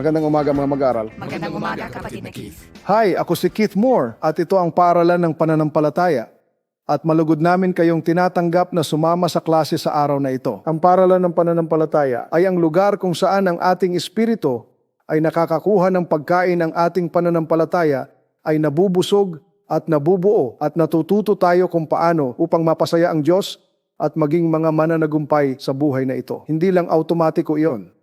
Magandang umaga mga mag-aaral. Magandang umaga, kapatid na Keith. Hi, ako si Keith Moore at ito ang Paaralan ng Pananampalataya. At malugod namin kayong tinatanggap na sumama sa klase sa araw na ito. Ang Paaralan ng Pananampalataya ay ang lugar kung saan ang ating espiritu ay nakakakuha ng pagkain ang ating pananampalataya ay nabubusog at nabubuo at natututo tayo kung paano upang mapasaya ang Diyos at maging mga mananagumpay sa buhay na ito. Hindi lang automatiko iyon.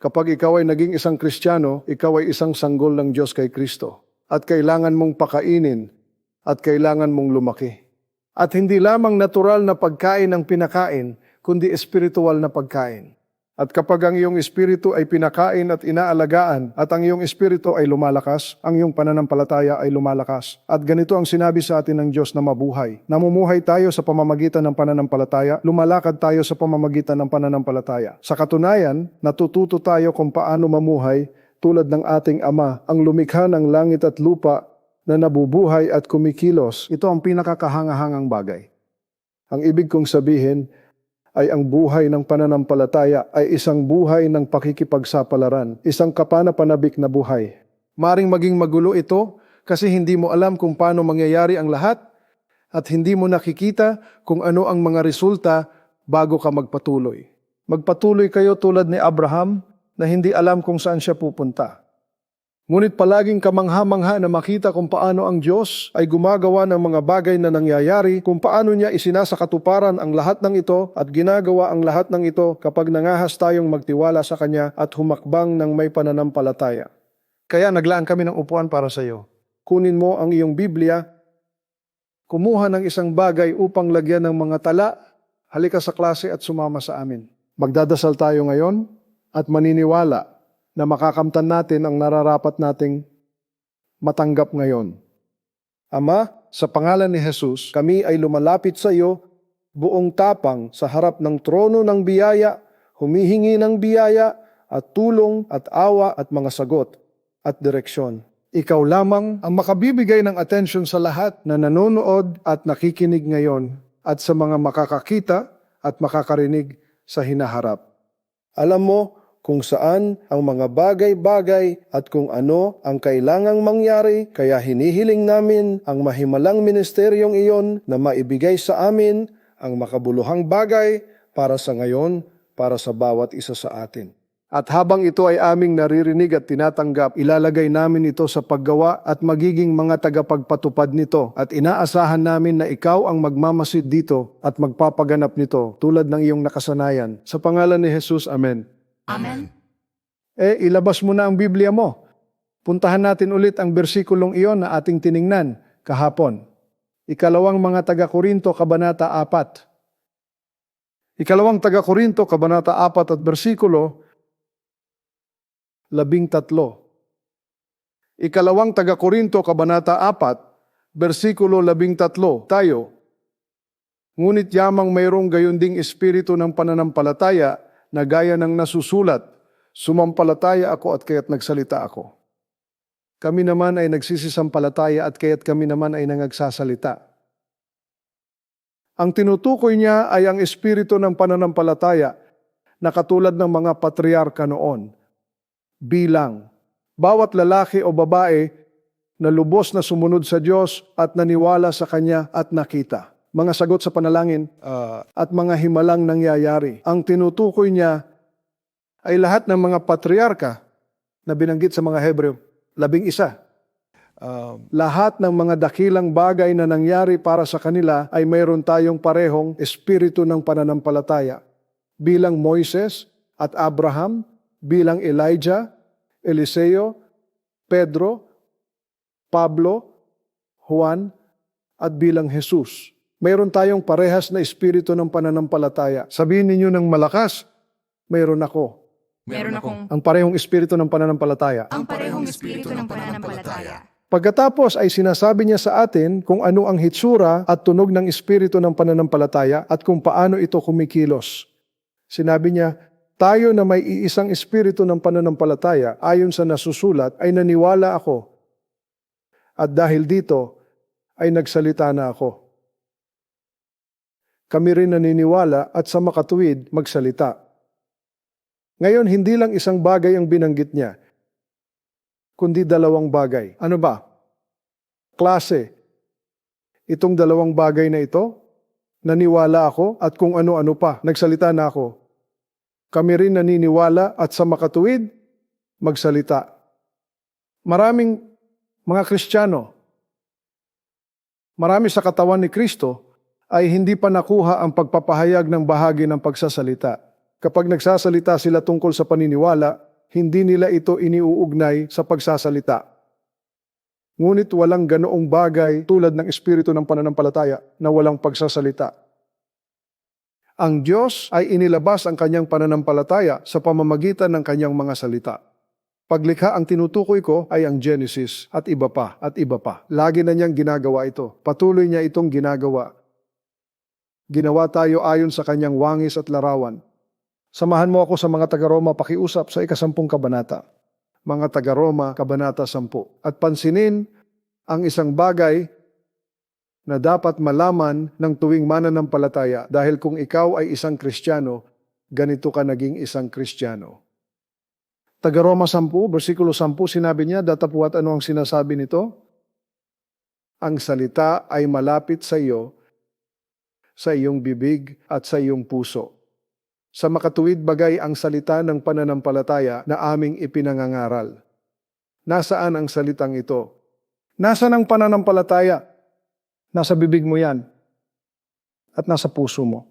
Kapag ikaw ay naging isang Kristiyano, ikaw ay isang sanggol ng Diyos kay Kristo. At kailangan mong pakainin at kailangan mong lumaki. At hindi lamang natural na pagkain ang pinakain, kundi espiritual na pagkain. At kapag ang iyong espiritu ay pinakain at inaalagaan at ang iyong espiritu ay lumalakas, ang iyong pananampalataya ay lumalakas. At ganito ang sinabi sa atin ng Diyos na mabuhay. Namumuhay tayo sa pamamagitan ng pananampalataya, lumalakad tayo sa pamamagitan ng pananampalataya. Sa katunayan, natututo tayo kung paano mamuhay tulad ng ating Ama, ang lumikha ng langit at lupa na nabubuhay at kumikilos. Ito ang pinakakahangahangang bagay. Ang ibig kong sabihin ay ang buhay ng pananampalataya ay isang buhay ng pakikipagsapalaran, isang kapanapanabik na buhay. Maring maging magulo ito kasi hindi mo alam kung paano mangyayari ang lahat at hindi mo nakikita kung ano ang mga resulta bago ka magpatuloy. Magpatuloy kayo tulad ni Abraham na hindi alam kung saan siya pupunta. Ngunit palaging kamangha-mangha na makita kung paano ang Diyos ay gumagawa ng mga bagay na nangyayari, kung paano niya isinasakatuparan ang lahat ng ito at ginagawa ang lahat ng ito kapag nangahas tayong magtiwala sa Kanya at humakbang ng may pananampalataya. Kaya naglaan kami ng upuan para sa iyo. Kunin mo ang iyong Biblia, kumuha ng isang bagay upang lagyan ng mga tala, halika sa klase at sumama sa amin. Magdadasal tayo ngayon at maniniwala na makakamtan natin ang nararapat nating matanggap ngayon. Ama, sa pangalan ni Jesus, kami ay lumalapit sa iyo buong tapang sa harap ng trono ng biyaya, humihingi ng biyaya at tulong at awa at mga sagot at direksyon. Ikaw lamang ang makabibigay ng atensyon sa lahat na nanonood at nakikinig ngayon at sa mga makakakita at makakarinig sa hinaharap. Alam mo kung saan ang mga bagay-bagay at kung ano ang kailangang mangyari, kaya hinihiling namin ang mahimalang ministeryong iyon na maibigay sa amin ang makabuluhang bagay para sa ngayon, para sa bawat isa sa atin. At habang ito ay aming naririnig at tinatanggap, ilalagay namin ito sa paggawa at magiging mga tagapagpatupad nito. At inaasahan namin na ikaw ang magmamasid dito at magpapaganap nito tulad ng iyong nakasanayan. Sa pangalan ni Jesus, Amen. Amen. Eh, ilabas mo na ang Biblia mo. Puntahan natin ulit ang bersikulong iyon na ating tiningnan kahapon. Ikalawang mga taga-Korinto, Kabanata 4. Ikalawang taga-Korinto, Kabanata 4 at bersikulo labing tatlo. Ikalawang taga-Korinto, Kabanata 4, bersikulo labing tatlo. Tayo, Ngunit yamang mayroong gayon ding espiritu ng pananampalataya na gaya ng nasusulat, sumampalataya ako at kaya't nagsalita ako. Kami naman ay nagsisisampalataya at kaya't kami naman ay nangagsasalita. Ang tinutukoy niya ay ang espiritu ng pananampalataya na katulad ng mga patriarka noon. Bilang, bawat lalaki o babae na lubos na sumunod sa Diyos at naniwala sa Kanya at nakita mga sagot sa panalangin uh, at mga himalang nangyayari. Ang tinutukoy niya ay lahat ng mga patriarka na binanggit sa mga Hebreo, labing isa. Uh, lahat ng mga dakilang bagay na nangyari para sa kanila ay mayroon tayong parehong espiritu ng pananampalataya. Bilang Moises at Abraham, bilang Elijah, Eliseo, Pedro, Pablo, Juan, at bilang Jesus mayroon tayong parehas na espiritu ng pananampalataya. Sabihin ninyo ng malakas, mayroon ako. Meron akong Ang parehong espiritu ng pananampalataya. ang parehong espiritu ng pananampalataya. Pagkatapos ay sinasabi niya sa atin kung ano ang hitsura at tunog ng espiritu ng pananampalataya at kung paano ito kumikilos. Sinabi niya, tayo na may iisang espiritu ng pananampalataya ayon sa nasusulat ay naniwala ako. At dahil dito ay nagsalita na ako kami rin naniniwala at sa makatuwid magsalita. Ngayon, hindi lang isang bagay ang binanggit niya. kundi dalawang bagay. Ano ba? Klase. Itong dalawang bagay na ito, naniwala ako at kung ano-ano pa, nagsalita na ako. Kami rin naniniwala at sa makatuwid, magsalita. Maraming mga Kristiyano, marami sa katawan ni Kristo ay hindi pa nakuha ang pagpapahayag ng bahagi ng pagsasalita. Kapag nagsasalita sila tungkol sa paniniwala, hindi nila ito iniuugnay sa pagsasalita. Ngunit walang ganoong bagay tulad ng espiritu ng pananampalataya na walang pagsasalita. Ang Diyos ay inilabas ang kanyang pananampalataya sa pamamagitan ng kanyang mga salita. Paglikha ang tinutukoy ko ay ang Genesis at iba pa at iba pa. Lagi na niyang ginagawa ito. Patuloy niya itong ginagawa. Ginawa tayo ayon sa kanyang wangis at larawan. Samahan mo ako sa mga taga-Roma pakiusap sa ikasampung kabanata. Mga taga-Roma, kabanata 10. At pansinin ang isang bagay na dapat malaman ng tuwing mananampalataya dahil kung ikaw ay isang Kristiyano, ganito ka naging isang Kristiyano. Taga-Roma 10, versikulo 10, sinabi niya, datapuat ano ang sinasabi nito? Ang salita ay malapit sa iyo, sa iyong bibig at sa iyong puso. Sa makatuwid bagay ang salita ng pananampalataya na aming ipinangangaral. Nasaan ang salitang ito? Nasaan ang pananampalataya? Nasa bibig mo yan. At nasa puso mo.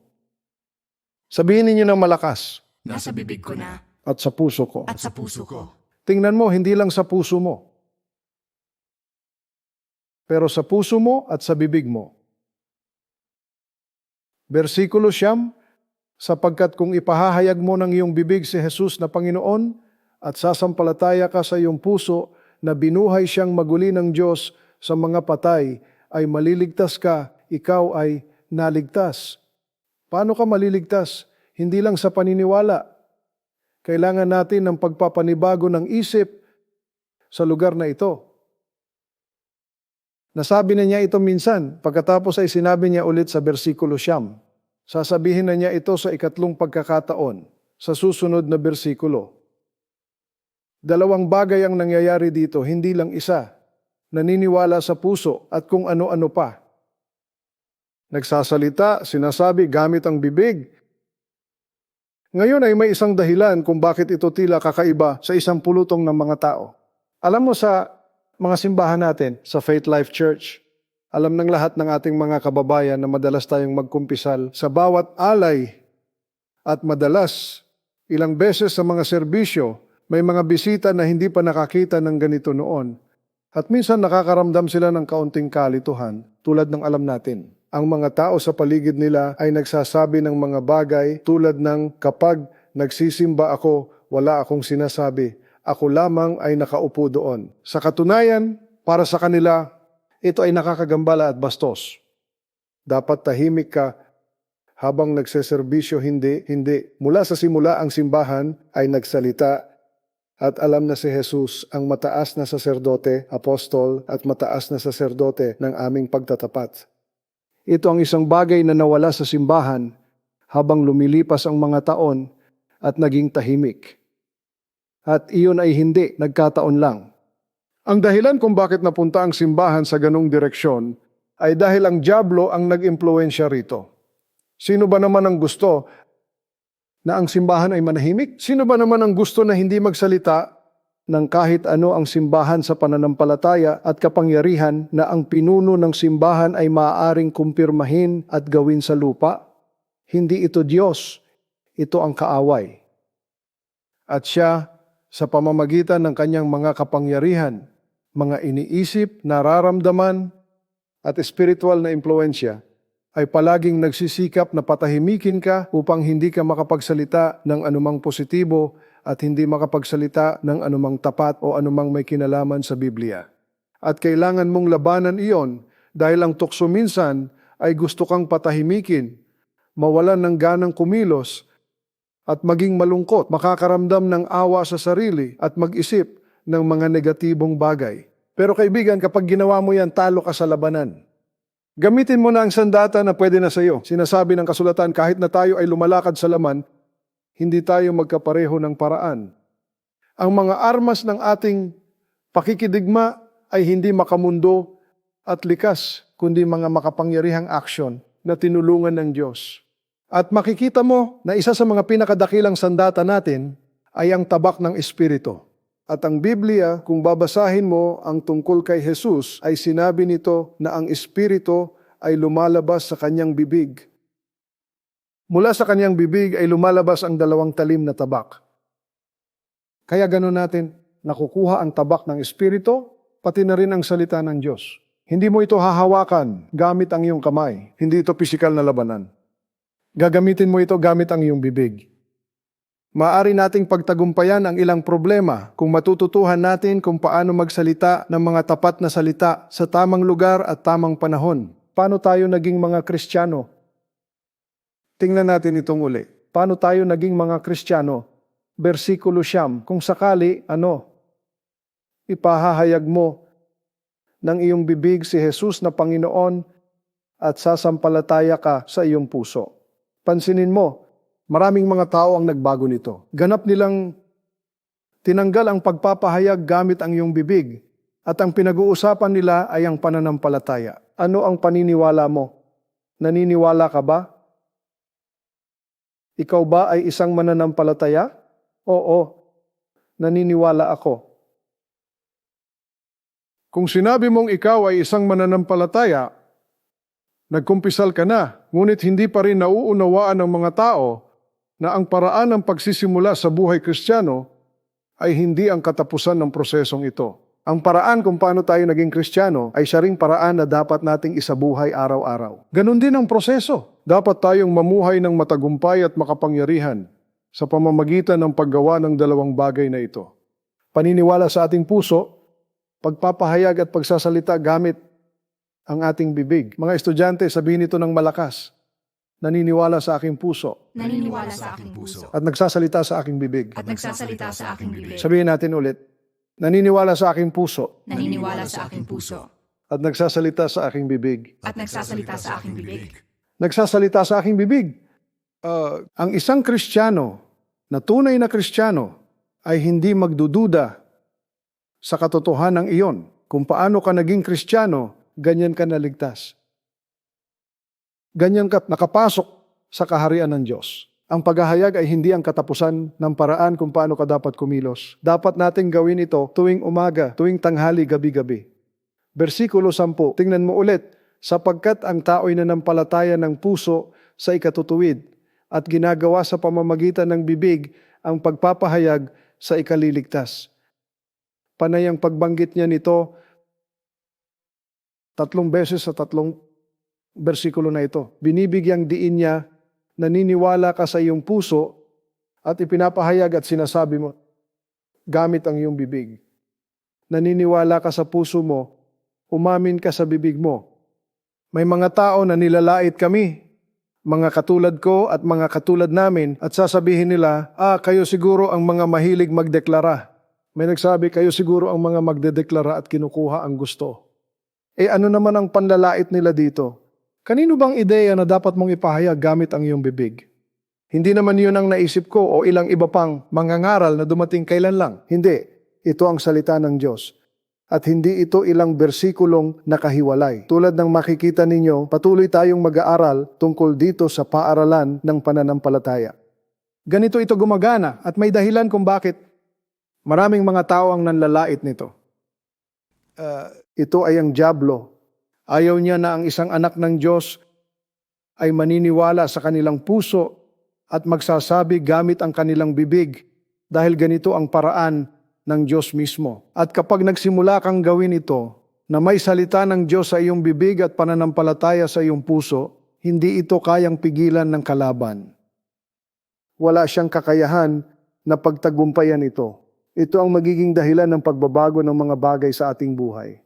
Sabihin ninyo ng malakas Nasa bibig ko na at sa puso ko. at sa puso ko. Tingnan mo, hindi lang sa puso mo. Pero sa puso mo at sa bibig mo. Versikulo siyam, sapagkat kung ipahahayag mo ng iyong bibig si Jesus na Panginoon at sasampalataya ka sa iyong puso na binuhay siyang maguli ng Diyos sa mga patay, ay maliligtas ka, ikaw ay naligtas. Paano ka maliligtas? Hindi lang sa paniniwala, kailangan natin ng pagpapanibago ng isip sa lugar na ito. Nasabi na niya ito minsan, pagkatapos ay sinabi niya ulit sa versikulo siyam. Sasabihin na niya ito sa ikatlong pagkakataon, sa susunod na bersikulo. Dalawang bagay ang nangyayari dito, hindi lang isa. Naniniwala sa puso at kung ano-ano pa. Nagsasalita, sinasabi gamit ang bibig, ngayon ay may isang dahilan kung bakit ito tila kakaiba sa isang pulutong ng mga tao. Alam mo sa mga simbahan natin, sa Faith Life Church, alam ng lahat ng ating mga kababayan na madalas tayong magkumpisal sa bawat alay at madalas ilang beses sa mga serbisyo, may mga bisita na hindi pa nakakita ng ganito noon. At minsan nakakaramdam sila ng kaunting kalituhan tulad ng alam natin ang mga tao sa paligid nila ay nagsasabi ng mga bagay tulad ng kapag nagsisimba ako, wala akong sinasabi. Ako lamang ay nakaupo doon. Sa katunayan, para sa kanila, ito ay nakakagambala at bastos. Dapat tahimik ka habang nagseserbisyo, hindi, hindi. Mula sa simula ang simbahan ay nagsalita at alam na si Jesus ang mataas na saserdote, apostol at mataas na saserdote ng aming pagtatapat. Ito ang isang bagay na nawala sa simbahan habang lumilipas ang mga taon at naging tahimik. At iyon ay hindi, nagkataon lang. Ang dahilan kung bakit napunta ang simbahan sa ganong direksyon ay dahil ang Diablo ang nag-impluensya rito. Sino ba naman ang gusto na ang simbahan ay manahimik? Sino ba naman ang gusto na hindi magsalita ng kahit ano ang simbahan sa pananampalataya at kapangyarihan na ang pinuno ng simbahan ay maaaring kumpirmahin at gawin sa lupa? Hindi ito Diyos, ito ang kaaway. At siya, sa pamamagitan ng kanyang mga kapangyarihan, mga iniisip, nararamdaman, at espiritual na impluensya, ay palaging nagsisikap na patahimikin ka upang hindi ka makapagsalita ng anumang positibo at hindi makapagsalita ng anumang tapat o anumang may kinalaman sa Biblia. At kailangan mong labanan iyon dahil ang tukso minsan ay gusto kang patahimikin, mawalan ng ganang kumilos, at maging malungkot, makakaramdam ng awa sa sarili at mag-isip ng mga negatibong bagay. Pero kaibigan, kapag ginawa mo yan, talo ka sa labanan. Gamitin mo na ang sandata na pwede na sa iyo. Sinasabi ng kasulatan, kahit na tayo ay lumalakad sa laman, hindi tayo magkapareho ng paraan. Ang mga armas ng ating Pakikidigma ay hindi makamundo at likas, kundi mga makapangyarihang aksyon na tinulungan ng Diyos. At makikita mo na isa sa mga pinakadakilang sandata natin ay ang tabak ng Espiritu. At ang Biblia, kung babasahin mo ang tungkol kay Jesus, ay sinabi nito na ang Espiritu ay lumalabas sa kanyang bibig. Mula sa kanyang bibig ay lumalabas ang dalawang talim na tabak. Kaya gano'n natin, nakukuha ang tabak ng Espiritu, pati na rin ang salita ng Diyos. Hindi mo ito hahawakan gamit ang iyong kamay. Hindi ito pisikal na labanan. Gagamitin mo ito gamit ang iyong bibig. Maari nating pagtagumpayan ang ilang problema kung matututuhan natin kung paano magsalita ng mga tapat na salita sa tamang lugar at tamang panahon. Paano tayo naging mga Kristiyano? Tingnan natin itong uli. Paano tayo naging mga Kristiyano? Versikulo siyam, kung sakali, ano? Ipahahayag mo ng iyong bibig si Jesus na Panginoon at sasampalataya ka sa iyong puso. Pansinin mo, maraming mga tao ang nagbago nito. Ganap nilang tinanggal ang pagpapahayag gamit ang iyong bibig at ang pinag-uusapan nila ay ang pananampalataya. Ano ang paniniwala mo? Naniniwala ka ba? Ikaw ba ay isang mananampalataya? Oo, naniniwala ako. Kung sinabi mong ikaw ay isang mananampalataya, nagkumpisal ka na, ngunit hindi pa rin nauunawaan ng mga tao na ang paraan ng pagsisimula sa buhay kristyano ay hindi ang katapusan ng prosesong ito. Ang paraan kung paano tayo naging kristyano ay siya ring paraan na dapat nating isabuhay araw-araw. Ganon din ang proseso. Dapat tayong mamuhay ng matagumpay at makapangyarihan sa pamamagitan ng paggawa ng dalawang bagay na ito. Paniniwala sa ating puso pagpapahayag at pagsasalita gamit ang ating bibig. Mga estudyante, sabihin ito ng malakas. Naniniwala sa aking puso Naniniwala sa aking puso. at nagsasalita sa aking bibig. At nagsasalita sa aking bibig. Sabihin natin ulit. Naniniwala sa aking puso Naniniwala sa aking puso. at nagsasalita sa aking bibig. At nagsasalita sa aking bibig. Nagsasalita sa aking bibig. Uh, ang isang kristyano na tunay na kristyano ay hindi magdududa sa katotohanan ng iyon. Kung paano ka naging kristyano, ganyan ka naligtas. Ganyan ka nakapasok sa kaharian ng Diyos. Ang paghahayag ay hindi ang katapusan ng paraan kung paano ka dapat kumilos. Dapat nating gawin ito tuwing umaga, tuwing tanghali, gabi-gabi. Versikulo 10, tingnan mo ulit, sapagkat ang tao'y nanampalataya ng puso sa ikatutuwid at ginagawa sa pamamagitan ng bibig ang pagpapahayag sa ikaliligtas. Panay ang pagbanggit niya nito tatlong beses sa tatlong versikulo na ito. Binibigyang diin niya, naniniwala ka sa iyong puso at ipinapahayag at sinasabi mo, gamit ang iyong bibig. Naniniwala ka sa puso mo, umamin ka sa bibig mo. May mga tao na nilalait kami, mga katulad ko at mga katulad namin, at sasabihin nila, ah, kayo siguro ang mga mahilig magdeklara. May nagsabi, kayo siguro ang mga magdedeklara at kinukuha ang gusto. Eh ano naman ang panlalait nila dito? Kanino bang ideya na dapat mong ipahayag gamit ang iyong bibig? Hindi naman yun ang naisip ko o ilang iba pang mangangaral na dumating kailan lang. Hindi. Ito ang salita ng Diyos. At hindi ito ilang bersikulong nakahiwalay. Tulad ng makikita ninyo, patuloy tayong mag-aaral tungkol dito sa paaralan ng pananampalataya. Ganito ito gumagana at may dahilan kung bakit maraming mga tao ang nanlalait nito. Uh, ito ay ang Diablo. Ayaw niya na ang isang anak ng Diyos ay maniniwala sa kanilang puso at magsasabi gamit ang kanilang bibig dahil ganito ang paraan ng Diyos mismo. At kapag nagsimula kang gawin ito, na may salita ng Diyos sa iyong bibig at pananampalataya sa iyong puso, hindi ito kayang pigilan ng kalaban. Wala siyang kakayahan na pagtagumpayan ito. Ito ang magiging dahilan ng pagbabago ng mga bagay sa ating buhay.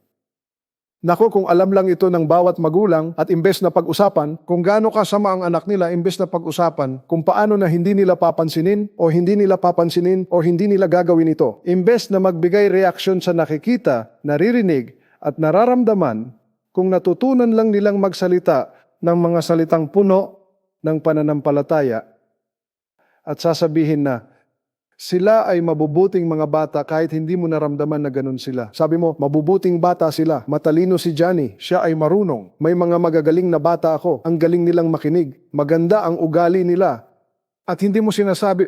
Nako, kung alam lang ito ng bawat magulang at imbes na pag-usapan, kung gaano kasama ang anak nila, imbes na pag-usapan, kung paano na hindi nila papansinin o hindi nila papansinin o hindi nila gagawin ito. Imbes na magbigay reaksyon sa nakikita, naririnig at nararamdaman, kung natutunan lang nilang magsalita ng mga salitang puno ng pananampalataya at sasabihin na, Sila ay mabubuting mga bata kahit hindi mo naramdaman na ganun sila. Sabi mo, mabubuting bata sila. Matalino si Johnny. Siya ay marunong. May mga magagaling na bata ako. Ang galing nilang makinig. Maganda ang ugali nila. At hindi mo sinasabi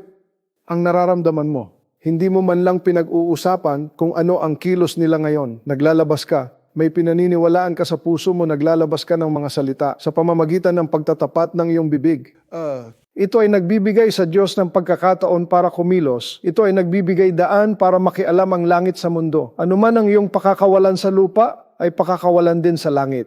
ang nararamdaman mo. Hindi mo man lang pinag-uusapan kung ano ang kilos nila ngayon. Naglalabas ka. May pinaniniwalaan ka sa puso mo, naglalabas ka ng mga salita sa pamamagitan ng pagtatapat ng iyong bibig. Ah, ito ay nagbibigay sa Diyos ng pagkakataon para kumilos. Ito ay nagbibigay daan para makialam ang langit sa mundo. Ano man ang iyong pakakawalan sa lupa, ay pakakawalan din sa langit.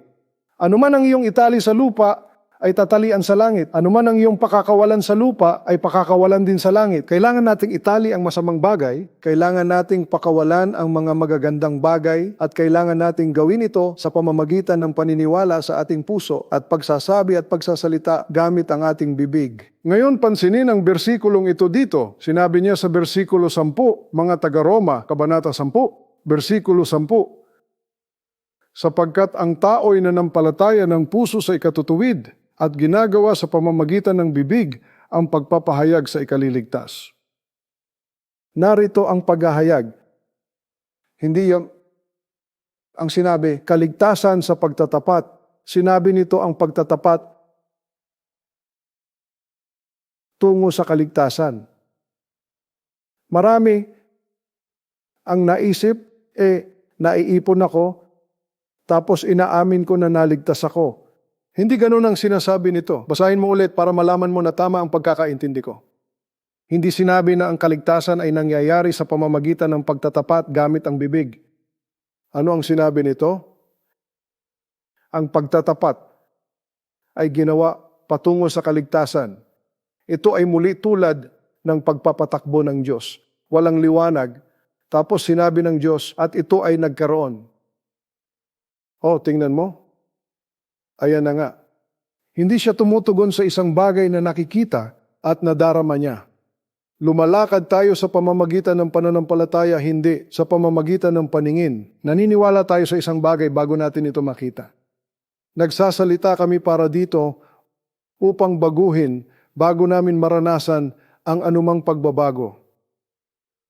Ano man ang iyong itali sa lupa, ay tatalian sa langit. Ano man ang iyong pakakawalan sa lupa, ay pakakawalan din sa langit. Kailangan nating itali ang masamang bagay, kailangan nating pakawalan ang mga magagandang bagay, at kailangan nating gawin ito sa pamamagitan ng paniniwala sa ating puso at pagsasabi at pagsasalita gamit ang ating bibig. Ngayon, pansinin ang bersikulong ito dito. Sinabi niya sa bersikulo 10, mga taga-Roma, Kabanata 10, bersikulo 10, sapagkat ang tao'y nanampalataya ng puso sa ikatutuwid at ginagawa sa pamamagitan ng bibig ang pagpapahayag sa ikaliligtas. Narito ang paghahayag. Hindi yung ang sinabi, kaligtasan sa pagtatapat. Sinabi nito ang pagtatapat tungo sa kaligtasan. Marami ang naisip, eh, naiipon ako, tapos inaamin ko na naligtas ako. Hindi ganun ang sinasabi nito. Basahin mo ulit para malaman mo na tama ang pagkakaintindi ko. Hindi sinabi na ang kaligtasan ay nangyayari sa pamamagitan ng pagtatapat gamit ang bibig. Ano ang sinabi nito? Ang pagtatapat ay ginawa patungo sa kaligtasan. Ito ay muli tulad ng pagpapatakbo ng Diyos. Walang liwanag. Tapos sinabi ng Diyos, at ito ay nagkaroon. Oh, tingnan mo. Ayan na nga. Hindi siya tumutugon sa isang bagay na nakikita at nadarama niya. Lumalakad tayo sa pamamagitan ng pananampalataya, hindi sa pamamagitan ng paningin. Naniniwala tayo sa isang bagay bago natin ito makita. Nagsasalita kami para dito upang baguhin bago namin maranasan ang anumang pagbabago.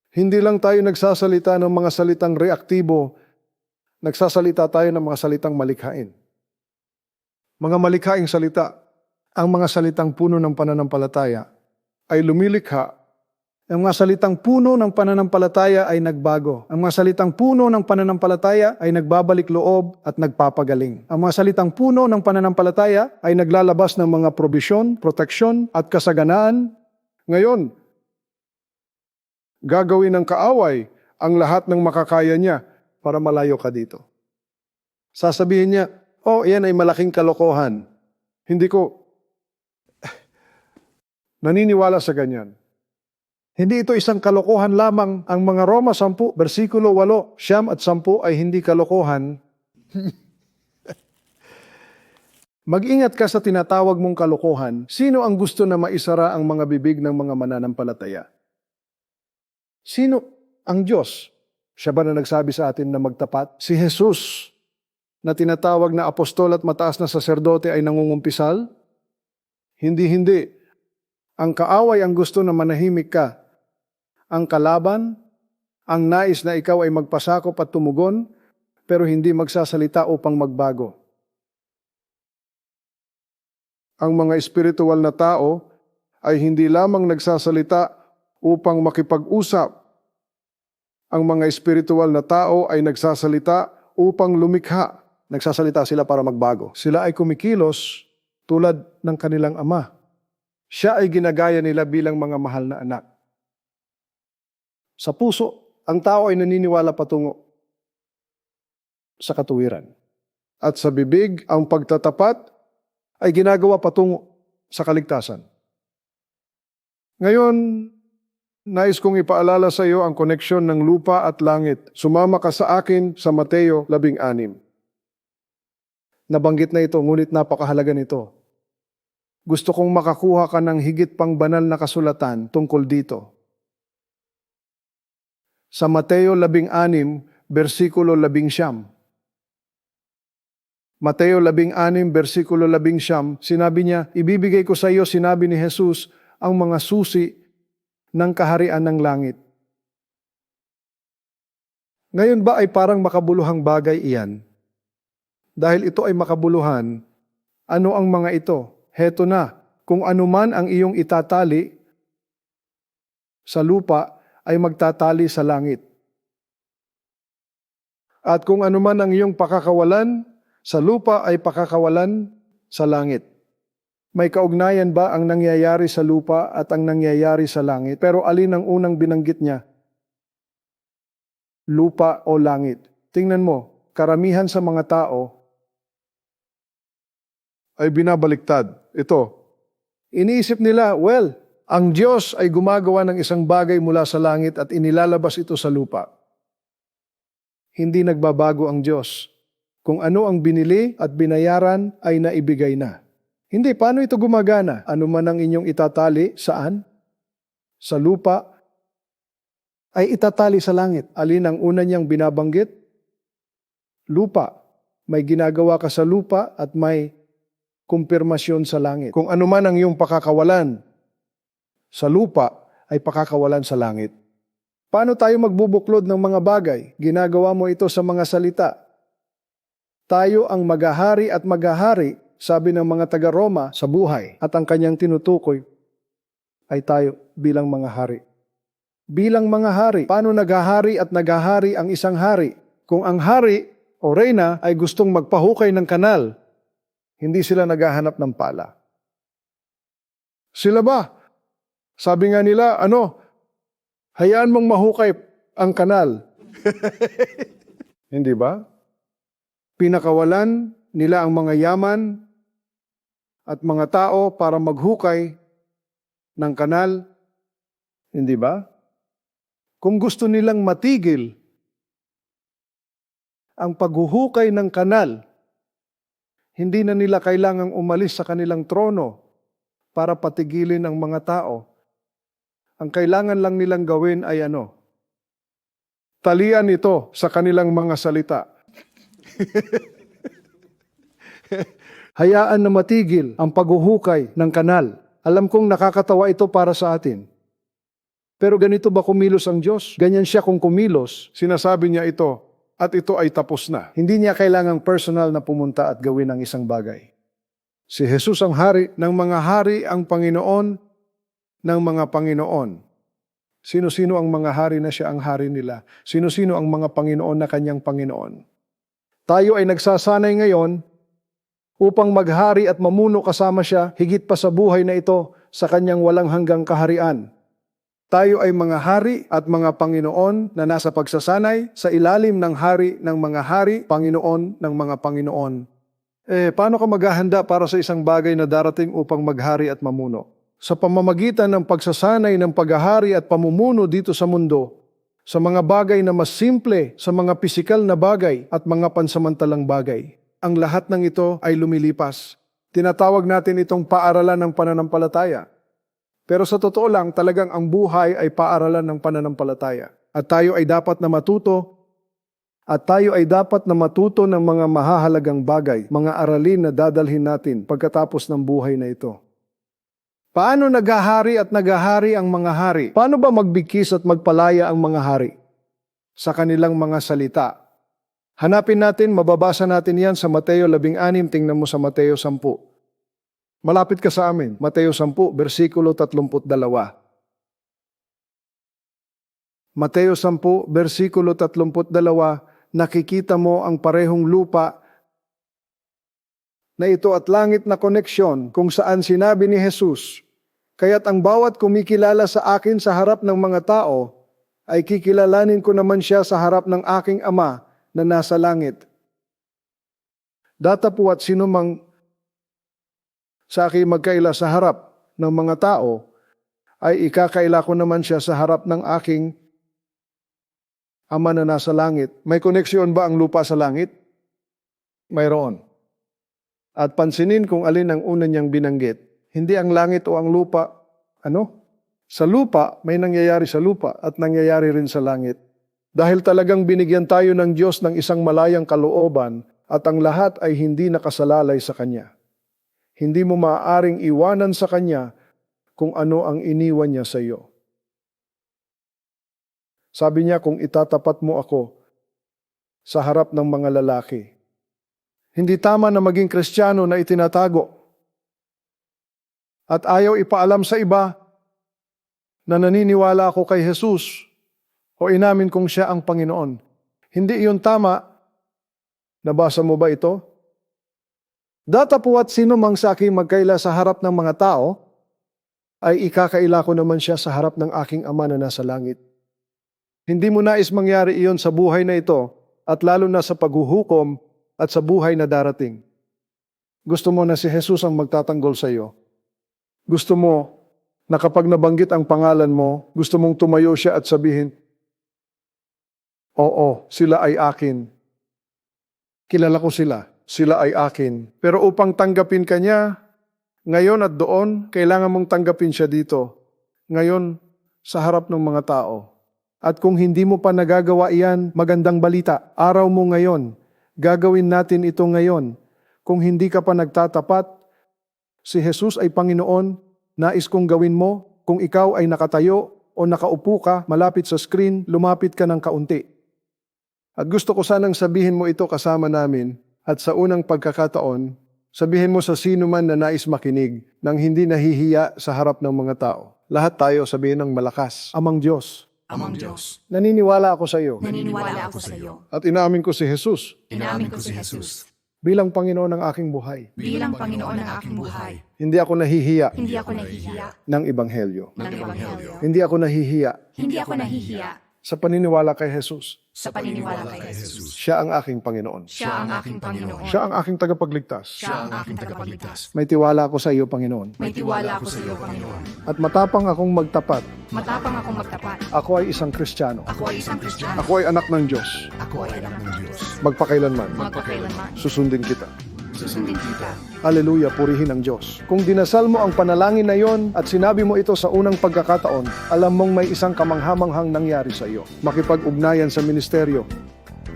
Hindi lang tayo nagsasalita ng mga salitang reaktibo, nagsasalita tayo ng mga salitang malikhain. Mga malikhaing salita, ang mga salitang puno ng pananampalataya ay lumilikha. Ang mga salitang puno ng pananampalataya ay nagbago. Ang mga salitang puno ng pananampalataya ay nagbabalik loob at nagpapagaling. Ang mga salitang puno ng pananampalataya ay naglalabas ng mga probisyon, proteksyon at kasaganaan. Ngayon, gagawin ng kaaway ang lahat ng makakaya niya para malayo ka dito. Sasabihin niya, oh, yan ay malaking kalokohan. Hindi ko naniniwala sa ganyan. Hindi ito isang kalokohan lamang. Ang mga Roma 10, versikulo 8, siyam at 10 ay hindi kalokohan. Mag-ingat ka sa tinatawag mong kalokohan. Sino ang gusto na maisara ang mga bibig ng mga mananampalataya? Sino? Ang Diyos. Siya ba na nagsabi sa atin na magtapat? Si Jesus na tinatawag na apostol at mataas na saserdote ay nangungumpisal? Hindi, hindi. Ang kaaway ang gusto na manahimik ka. Ang kalaban, ang nais na ikaw ay magpasakop at tumugon, pero hindi magsasalita upang magbago. Ang mga espiritual na tao ay hindi lamang nagsasalita upang makipag-usap. Ang mga espiritual na tao ay nagsasalita upang lumikha. Nagsasalita sila para magbago. Sila ay kumikilos tulad ng kanilang ama. Siya ay ginagaya nila bilang mga mahal na anak. Sa puso, ang tao ay naniniwala patungo sa katuwiran. At sa bibig, ang pagtatapat ay ginagawa patungo sa kaligtasan. Ngayon, nais kong ipaalala sa iyo ang koneksyon ng lupa at langit. Sumama ka sa akin sa Mateo 16. Nabanggit na ito, ngunit napakahalaga nito. Gusto kong makakuha ka ng higit pang banal na kasulatan tungkol dito. Sa Mateo 16, versikulo 11. Mateo 16, versikulo 11, sinabi niya, Ibibigay ko sa iyo, sinabi ni Jesus, ang mga susi ng kaharian ng langit. Ngayon ba ay parang makabuluhang bagay iyan? Dahil ito ay makabuluhan, ano ang mga ito? Heto na, kung anuman ang iyong itatali sa lupa ay magtatali sa langit. At kung anuman ang iyong pakakawalan sa lupa ay pakakawalan sa langit. May kaugnayan ba ang nangyayari sa lupa at ang nangyayari sa langit? Pero alin ang unang binanggit niya? Lupa o langit? Tingnan mo, karamihan sa mga tao ay binabaliktad. Ito, iniisip nila, well, ang Diyos ay gumagawa ng isang bagay mula sa langit at inilalabas ito sa lupa. Hindi nagbabago ang Diyos. Kung ano ang binili at binayaran ay naibigay na. Hindi, paano ito gumagana? Ano man ang inyong itatali, saan? Sa lupa, ay itatali sa langit. Alin ang una niyang binabanggit? Lupa. May ginagawa ka sa lupa at may kumpirmasyon sa langit. Kung ano man ang iyong pakakawalan sa lupa, ay pakakawalan sa langit. Paano tayo magbubuklod ng mga bagay? Ginagawa mo ito sa mga salita. Tayo ang magahari at magahari, sabi ng mga taga-Roma, sa buhay. At ang kanyang tinutukoy ay tayo bilang mga hari. Bilang mga hari, paano naghahari at naghahari ang isang hari? Kung ang hari o reyna ay gustong magpahukay ng kanal, hindi sila naghahanap ng pala. Sila ba? Sabi nga nila, ano, hayaan mong mahukay ang kanal. Hindi ba? Pinakawalan nila ang mga yaman at mga tao para maghukay ng kanal. Hindi ba? Kung gusto nilang matigil ang paghuhukay ng kanal, hindi na nila kailangang umalis sa kanilang trono para patigilin ang mga tao. Ang kailangan lang nilang gawin ay ano? Talian ito sa kanilang mga salita. Hayaan na matigil ang paghuhukay ng kanal. Alam kong nakakatawa ito para sa atin. Pero ganito ba kumilos ang Diyos? Ganyan siya kung kumilos, sinasabi niya ito, at ito ay tapos na. Hindi niya kailangang personal na pumunta at gawin ang isang bagay. Si Jesus ang hari ng mga hari, ang Panginoon ng mga Panginoon. Sino-sino ang mga hari na siya ang hari nila? Sino-sino ang mga Panginoon na kanyang Panginoon? Tayo ay nagsasanay ngayon upang maghari at mamuno kasama siya higit pa sa buhay na ito sa kanyang walang hanggang kaharian. Tayo ay mga hari at mga Panginoon na nasa pagsasanay sa ilalim ng hari ng mga hari, Panginoon ng mga Panginoon. Eh, paano ka maghahanda para sa isang bagay na darating upang maghari at mamuno? Sa pamamagitan ng pagsasanay ng paghahari at pamumuno dito sa mundo, sa mga bagay na mas simple, sa mga pisikal na bagay at mga pansamantalang bagay. Ang lahat ng ito ay lumilipas. Tinatawag natin itong paaralan ng pananampalataya. Pero sa totoo lang, talagang ang buhay ay paaralan ng pananampalataya. At tayo ay dapat na matuto at tayo ay dapat na matuto ng mga mahahalagang bagay, mga aralin na dadalhin natin pagkatapos ng buhay na ito. Paano naghahari at naghahari ang mga hari? Paano ba magbigkis at magpalaya ang mga hari? Sa kanilang mga salita. Hanapin natin, mababasa natin yan sa Mateo 16, tingnan mo sa Mateo 10. Malapit ka sa amin, Mateo 10, versikulo 32. Mateo 10, versikulo 32, nakikita mo ang parehong lupa na ito at langit na koneksyon kung saan sinabi ni Jesus, Kaya't ang bawat kumikilala sa akin sa harap ng mga tao, ay kikilalanin ko naman siya sa harap ng aking Ama na nasa langit. Datapuat sino mang sa akin magkaila sa harap ng mga tao, ay ikakaila ko naman siya sa harap ng aking Ama na nasa langit. May koneksyon ba ang lupa sa langit? Mayroon. At pansinin kung alin ang una niyang binanggit. Hindi ang langit o ang lupa. Ano? Sa lupa, may nangyayari sa lupa at nangyayari rin sa langit. Dahil talagang binigyan tayo ng Diyos ng isang malayang kalooban at ang lahat ay hindi nakasalalay sa Kanya. Hindi mo maaaring iwanan sa Kanya kung ano ang iniwan niya sa iyo. Sabi niya kung itatapat mo ako sa harap ng mga lalaki. Hindi tama na maging kristyano na itinatago. At ayaw ipaalam sa iba na naniniwala ako kay Jesus o inamin kong siya ang Panginoon. Hindi iyon tama. Nabasa mo ba ito? Datapuat sino mang sa aking magkaila sa harap ng mga tao, ay ikakaila ko naman siya sa harap ng aking ama na nasa langit. Hindi mo nais mangyari iyon sa buhay na ito at lalo na sa paghuhukom at sa buhay na darating. Gusto mo na si Jesus ang magtatanggol sa iyo. Gusto mo na kapag nabanggit ang pangalan mo, gusto mong tumayo siya at sabihin, Oo, sila ay akin. Kilala ko sila. Sila ay akin. Pero upang tanggapin ka niya, ngayon at doon, kailangan mong tanggapin siya dito. Ngayon, sa harap ng mga tao. At kung hindi mo pa nagagawa iyan, magandang balita. Araw mo ngayon. Gagawin natin ito ngayon. Kung hindi ka pa nagtatapat, si Jesus ay Panginoon, nais kong gawin mo, kung ikaw ay nakatayo o nakaupo ka malapit sa screen, lumapit ka ng kaunti. At gusto ko sanang sabihin mo ito kasama namin at sa unang pagkakataon, sabihin mo sa sino man na nais makinig nang hindi nahihiya sa harap ng mga tao. Lahat tayo sabihin ng malakas, Amang Diyos, Amang Diyos, naniniwala ako sa iyo naniniwala ako sa iyo. at inaamin ko si Jesus Inamin ko si Jesus bilang Panginoon ng aking buhay. bilang Panginoon ng aking buhay. Hindi ako nahihiya Hindi ako nahihiya ng Ebanghelyo. ng Ebanghelyo. Hindi ako nahihiya Hindi ako nahihiya sa paniniwala kay Jesus. sa paniniwala kay Jesus. Siya ang aking Panginoon. Siya ang aking Panginoon. Siya ang aking tagapagligtas. Siya ang aking tagapagligtas. May tiwala ako sa iyo, Panginoon. May tiwala ako sa iyo, Panginoon. At matapang akong magtapat. Matapang akong magtapat. Ako ay isang Kristiyano. Ako ay isang Kristiyano. Ako ay anak ng Diyos. Ako ay anak ng Diyos. Magpakailanman. Magpakailanman. Susundin kita. Susundin kita. Aleluya, purihin ang Diyos. Kung dinasal mo ang panalangin na yon at sinabi mo ito sa unang pagkakataon, alam mong may isang kamanghamanghang nangyari sa iyo. Makipag-ugnayan sa ministeryo.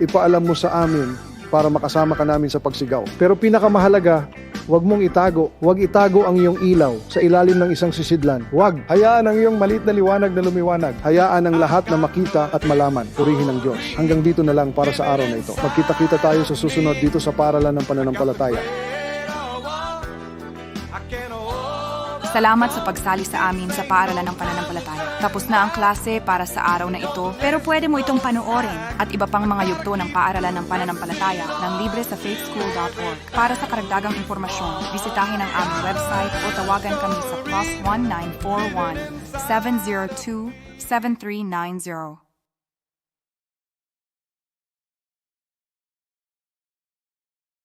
Ipaalam mo sa amin para makasama ka namin sa pagsigaw. Pero pinakamahalaga, huwag mong itago. Huwag itago ang iyong ilaw sa ilalim ng isang sisidlan. Huwag. Hayaan ang iyong maliit na liwanag na lumiwanag. Hayaan ang lahat na makita at malaman. Purihin ang Diyos. Hanggang dito na lang para sa araw na ito. Magkita-kita tayo sa susunod dito sa Paralan ng Pananampalataya. Salamat sa pagsali sa amin sa paaralan ng pananampalataya. Tapos na ang klase para sa araw na ito, pero pwede mo itong panoorin at iba pang mga yugto ng paaralan ng pananampalataya ng libre sa faithschool.org. Para sa karagdagang impormasyon, bisitahin ang aming website o tawagan kami sa plus 1941 702 7390.